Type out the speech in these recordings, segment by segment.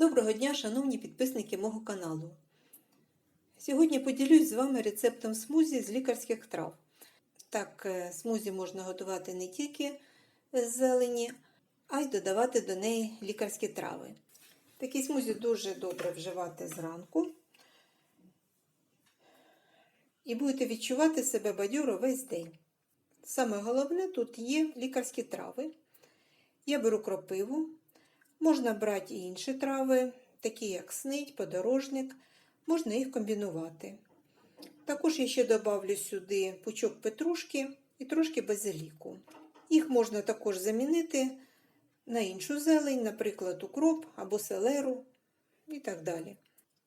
Доброго дня, шановні підписники мого каналу. Сьогодні поділюсь з вами рецептом смузі з лікарських трав. Так, е, смузі можна готувати не тільки з зелені, а й додавати до неї лікарські трави. Такі смузі дуже добре вживати зранку. І будете відчувати себе бадьоро весь день. Саме головне тут є лікарські трави. Я беру кропиву, можна брати і інші трави, такі як снить, подорожник, можна їх комбінувати. Також я ще добавлю сюди пучок петрушки і трошки базиліку. Їх можна також замінити на іншу зелень, наприклад, укроп або селеру і так далі.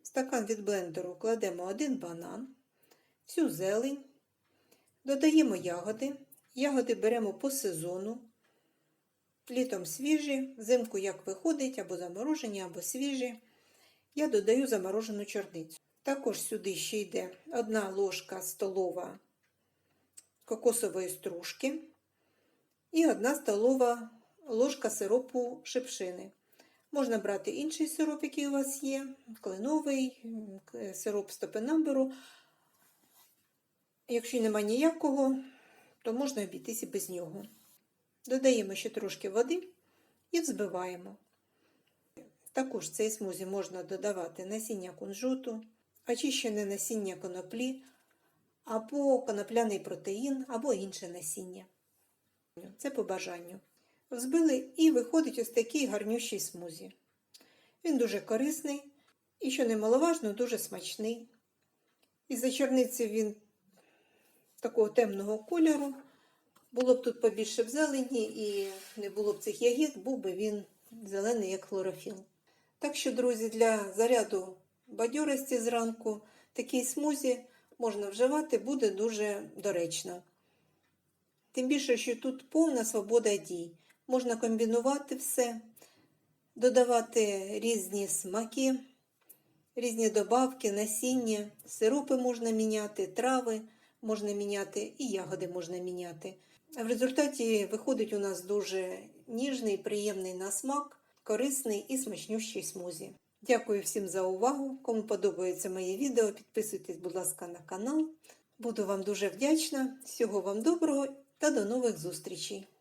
В стакан від блендеру кладемо один банан, всю зелень, додаємо ягоди. Ягоди беремо по сезону. Літом свіжі, взимку як виходить, або заморожені, або свіжі. Я додаю заморожену чорницю. Також сюди ще йде одна ложка столова кокосової стружки і одна столова ложка сиропу шипшини. Можна брати інший сироп, який у вас є, кленовий, сироп з топинамбуру. Якщо немає ніякого, то можна обійтися без нього. Додаємо ще трошки води і взбиваємо. Також в цей смузі можна додавати насіння кунжуту, очищене насіння коноплі, або конопляний протеїн, або інше насіння. Це по бажанню. Взбили і виходить ось такий гарнющий смузі. Він дуже корисний і, що немаловажно, дуже смачний. Із-за чорниці він такого темного кольору. Було б тут побільше б зелені і не було б цих ягід, був би він зелений, як хлорофіл. Так що, друзі, для заряду бадьорості зранку такий смузі можна вживати, буде дуже доречно. Тим більше, що тут повна свобода дій. Можна комбінувати все, додавати різні смаки, різні добавки, насіння, сиропи можна міняти, трави можна міняти і ягоди можна міняти. В результаті виходить у нас дуже ніжний, приємний на смак, корисний і смачнющий смузі. Дякую всім за увагу. Кому подобається моє відео, підписуйтесь, будь ласка, на канал. Буду вам дуже вдячна. Всього вам доброго та до нових зустрічей!